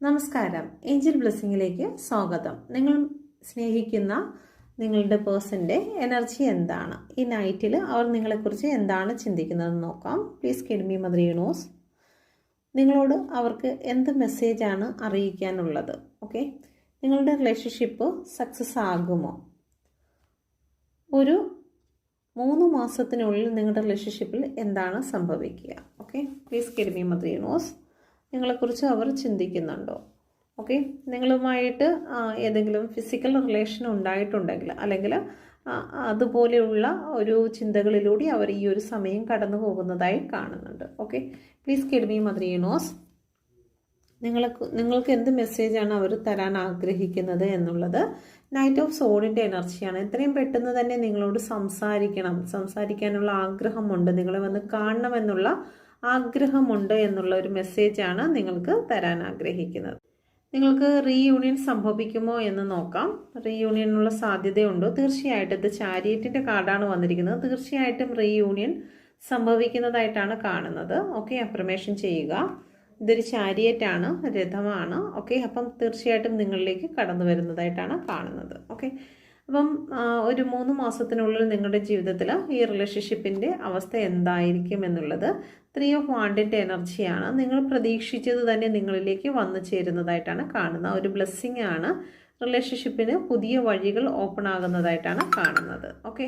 നമസ്കാരം. ഏഞ്ചൽ ബ്ലെസ്സിങ്ങിലേക്ക് സ്വാഗതം. നിങ്ങൾ സ്നേഹിക്കുന്ന നിങ്ങളുടെ പേഴ്സന്റെ എനർജി എന്താണ്? ഈ നൈറ്റിൽ അവർ നിങ്ങളെക്കുറിച്ച് എന്താണ് ചിന്തിക്കുന്നതെന്ന് നോക്കാം. പ്ലീസ് കെഡ്മി മദർ യൂണോസ് നിങ്ങളോട് അവർക്ക് എന്ത് മെസ്സേജാണ് അറിയിക്കാനുള്ളത്? ഓക്കെ? നിങ്ങളുടെ റിലേഷൻഷിപ്പ് സക്സസ് ആകുമോ? ഒരു മൂന്ന് മാസത്തിനുള്ളിൽ നിങ്ങളുടെ റിലേഷൻഷിപ്പിൽ എന്താണ് സംഭവിക്കുക? ഓക്കെ? പ്ലീസ് കെഡ്മി മദർ യൂണോസ് നിങ്ങളെക്കുറിച്ച് അവർ ചിന്തിക്കുന്നുണ്ടോ? ഓക്കെ? നിങ്ങളുമായിട്ട് ഏതെങ്കിലും ഫിസിക്കൽ റിലേഷൻ ഉണ്ടായിട്ടുണ്ടെങ്കിൽ അല്ലെങ്കിൽ അതുപോലെയുള്ള ഒരു ചിന്തകളിലൂടെ അവർ ഈ ഒരു സമയം കടന്നു പോകുന്നതായി കാണുന്നുണ്ട്. ഓക്കെ? പ്ലീസ് കിഡ്മി മദർ യൂണോസ് നിങ്ങൾക്ക് നിങ്ങൾക്ക് എന്ത് മെസ്സേജാണ് അവർ തരാൻ ആഗ്രഹിക്കുന്നത് എന്നുള്ളത്. നൈറ്റ് ഓഫ് സോഡിന്റെ എനർജിയാണ് എത്രയും പെട്ടെന്ന് തന്നെ നിങ്ങളോട് സംസാരിക്കണം. സംസാരിക്കാനുള്ള ആഗ്രഹമുണ്ട്. നിങ്ങളെ വന്ന് കാണണമെന്നുള്ള ആഗ്രഹമുണ്ട് എന്നുള്ള ഒരു മെസ്സേജാണ് നിങ്ങൾക്ക് തരാൻ ആഗ്രഹിക്കുന്നത് നിങ്ങൾക്ക് റീയൂണിയൻ സംഭവിക്കുമോ എന്ന് നോക്കാം. റീയൂണിയനുള്ള സാധ്യതയുണ്ടോ. തീർച്ചയായിട്ടും ഇത് ചാരിയറ്റിന്റെ കാർഡാണ് വന്നിരിക്കുന്നത്. തീർച്ചയായിട്ടും റീയൂണിയൻ സംഭവിക്കുന്നതായിട്ടാണ് കാണുന്നത്. ഓക്കെ അഫർമേഷൻ ചെയ്യുക. ഇതൊരു ചാരിയറ്റാണ് രഥമാണ്. ഓക്കെ അപ്പം തീർച്ചയായിട്ടും നിങ്ങളിലേക്ക് കടന്നു വരുന്നതായിട്ടാണ് കാണുന്നത്. ഓക്കെ അപ്പം ഒരു മൂന്ന് മാസത്തിനുള്ളിൽ നിങ്ങളുടെ ജീവിതത്തിൽ ഈ റിലേഷൻഷിപ്പിന്റെ അവസ്ഥ എന്തായിരിക്കും എന്നുള്ളത് ത്രീ ഓഫ് വാണ്ടിന്റെ എനർജിയാണ് നിങ്ങൾ പ്രതീക്ഷിച്ചത് തന്നെ നിങ്ങളിലേക്ക് വന്നു ചേരുന്നതായിട്ടാണ് കാണുന്നത്. ഒരു ബ്ലെസ്സിങ് ആണ് റിലേഷൻഷിപ്പിന് പുതിയ വഴികൾ ഓപ്പൺ ആകുന്നതായിട്ടാണ് കാണുന്നത്. ഓക്കെ